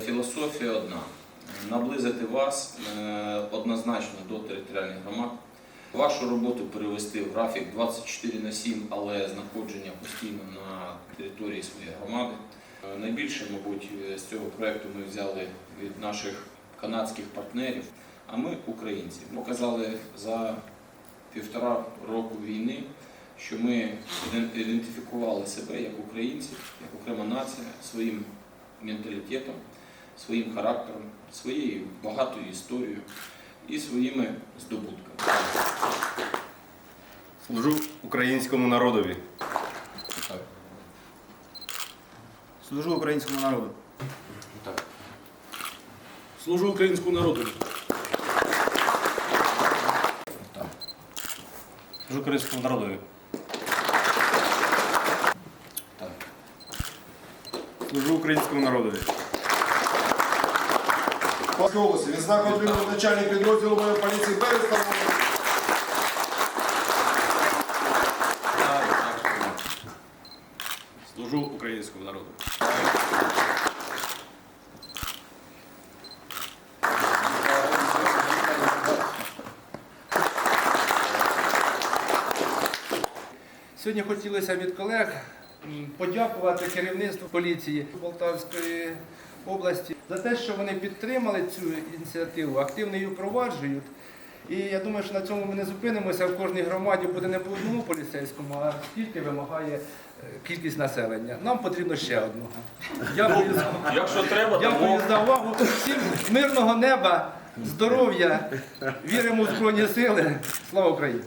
Філософія одна. Наблизити вас е, однозначно до територіальних громад. Вашу роботу перевести в графік 24 на 7, але знаходження постійно на території своєї громади. Е, Найбільше, мабуть, е, з цього проєкту ми взяли від наших канадських партнерів, а ми українці. Показали за півтора року війни, що ми ідентифікували себе як українці, як окрема нація своїм менталітетом, своїм характером, своєю багатою історією і своїми здобутками. Служу українському народові. Служу українському народу. Так. Служу українському народу. Служу українському народові. Служу українському народові. Області. Відзнаку отримав начальник підрозділу моєї поліції Береста. Служу українському народу. Сьогодні хотілося від колег подякувати керівництву поліції Полтавської області за те, що вони підтримали цю ініціативу, активно її впроваджують. І я думаю, що на цьому ми не зупинимося. В кожній громаді буде не по одному поліцейському, а скільки вимагає е, кількість населення. Нам потрібно ще одного. Дякую за, Якщо треба, дякую за увагу. Всім мирного неба, здоров'я, віримо в Збройні сили. Слава Україні!